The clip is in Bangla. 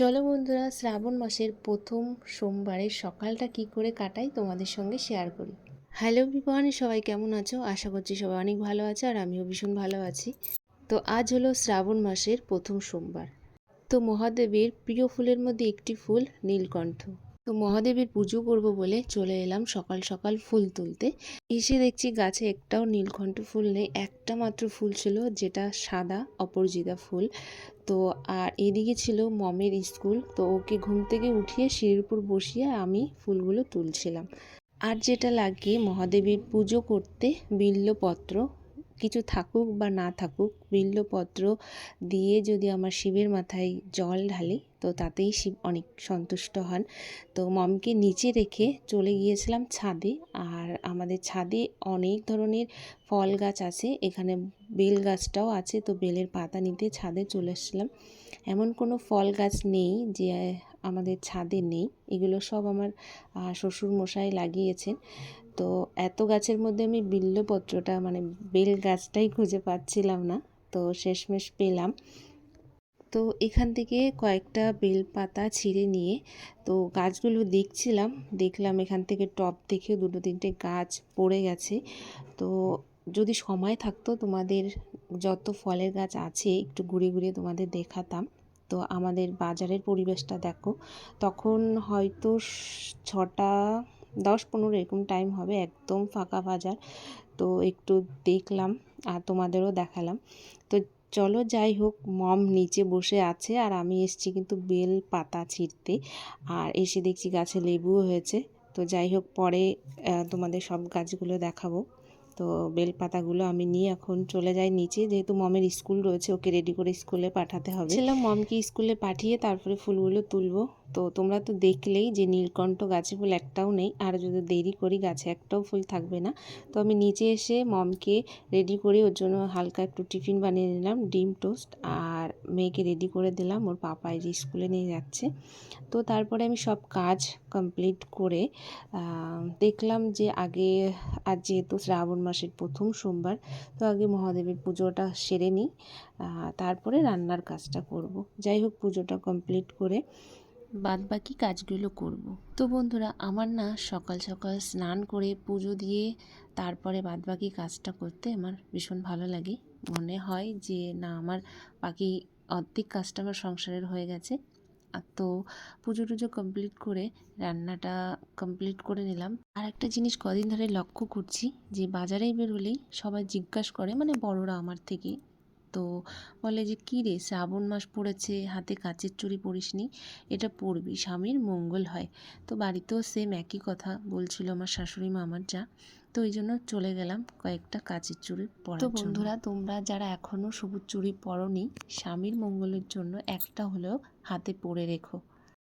চলো বন্ধুরা, শ্রাবণ মাসের প্রথম সোমবারের সকালটা কি করে কাটাই তোমাদের সঙ্গে শেয়ার করি। হ্যালো বিপহানি সবাই কেমন আছো? আশা করছি সবাই অনেক ভালো আছে আর আমিও ভীষণ ভালো আছি। তো আজ হলো শ্রাবণ মাসের প্রথম সোমবার। তো মহাদেবের প্রিয় ফুলের মধ্যে একটি ফুল নীলকণ্ঠ। তো মহাদেবের পুজো করব বলে চলে এলাম সকাল সকাল ফুল তুলতে। এসে দেখছি গাছে একটাও নীলকণ্ঠ ফুল নেই, একটা মাত্র ফুল ছিল যেটা সাদা অপরাজিতা ফুল। তো আর এদিকে ছিল মমের স্কুল, তো ওকে ঘুম থেকে উঠিয়ে সিঁড়ির উপর বসিয়ে আমি ফুলগুলো তুলছিলাম। আর যেটা লাগে মহাদেবের পুজো করতে বিল্লপত্র কিছু থাকুক বা না থাকুক বিল্লপত্র দিয়ে যদি আমার শিবের মাথায় জল ঢালি, তো তাতেই শিব অনেক সন্তুষ্ট হন। তো মমকে নিচে রেখে চলে গিয়েছিলাম ছাদে আর আমাদের ছাদে অনেক ধরনের ফল গাছ আছে, এখানে বেল গাছটাও আছে, তো বেলের পাতা নিতে ছাদে চলে এসেছিলাম। এমন কোনো ফল গাছ নেই যে আমাদের ছাদে নেই, এগুলো সব আমার শ্বশুর মশাই লাগিয়েছেন। তো এত গাছের মধ্যে আমি বিল্লপত্রটা মানে বেল গাছটাই খুঁজে পাচ্ছিলাম না, তো শেষমেশ পেলাম। তো এখান থেকে কয়েকটা বেল পাতা ছিঁড়ে নিয়ে, তো গাছগুলো দেখছিলাম, দেখলাম এখান থেকে টপ দেখে দুটো তিনটে গাছ পড়ে গেছে। তো যদি সময় থাকতো তোমাদের যত ফলের গাছ আছে, একটু ঘুরে ঘুরে তোমাদের দেখাতাম। তো আমাদের বাজারের পরিবেশটা দেখো, তখন হয়তো ছটা দশ পনেরো এরকম টাইম হবে, একদম ফাঁকা বাজার। তো একটু দেখলাম আর তোমাদেরও দেখালাম। তো চলো যাই হোক, মম নিচে বসে আছে আর আমি এসছি কিন্তু বেল পাতা ছিঁড়তে। আর এসে দেখছি গাছে লেবুও হয়েছে। তো যাই হোক, পরে তোমাদের সব গাছগুলো দেখাবো। তো বেল পাতাগুলো আমি নিয়ে এখন চলে যাই নিচে। যেহেতু মমের স্কুল রয়েছে, ওকে রেডি করে স্কুলে পাঠাতে হবে। ছিলাম মমকে স্কুলে পাঠিয়ে তারপরে ফুলগুলো তুলবো। তো তোমরা তো দেখলেই যে নীলকণ্ঠ গাছে ফুল একটাও নেই, আর যদি দেরি করি গাছে একটাও ফুল থাকবে না। তো আমি নিচে এসে মমকে রেডি করে, ওর জন্য হালকা একটু টিফিন বানিয়ে নিলাম, ডিম টোস্ট, আর মেয়েকে রেডি করে দিলাম, ওর পাপাই যে স্কুলে নিয়ে যাচ্ছে। তো তারপরে আমি সব কাজ কমপ্লিট করে দেখলাম যে আগে, আজ যেহেতু শ্রাবণ মাসের প্রথম সোমবার, তো আগে মহাদেবের পুজোটা সেরে নিই তারপরে রান্নার কাজটা করব। যাই হোক, পুজোটা কমপ্লিট করে বাদ বাকি কাজগুলো করব। তো বন্ধুরা, আমার না সকাল সকাল স্নান করে পুজো দিয়ে তারপরে বাদ বাকি কাজটা করতে আমার ভীষণ ভালো লাগে। মনে হয় যে, না, আমার বাকি অর্ধেক কাজটা আমার সংসারের হয়ে গেছে। আর তো পুজো টুজো কমপ্লিট করে রান্নাটা কমপ্লিট করে নিলাম। আর একটা জিনিস কদিন ধরে লক্ষ্য করছি যে, বাজারেই বেরোলেই সবাই জিজ্ঞাসা করে মানে বড়রা আমার থেকে তো বলে যে কী রে শ্রাবণ মাস পড়েছে হাতে কাচের চুড়ি পরিসনি এটা পরবি স্বামীর মঙ্গল হয়। তো বাড়িতেও সেম একই কথা বলছিল আমার শাশুড়ি মামার যা। তো ওই জন্য চলে গেলাম কয়েকটা কাচের চুড়ি পরা তো বন্ধুরা তোমরা যারা এখনও সবুজ চুড়ি পরনি স্বামীর মঙ্গলের জন্য একটা হলেও হাতে পরে রেখো।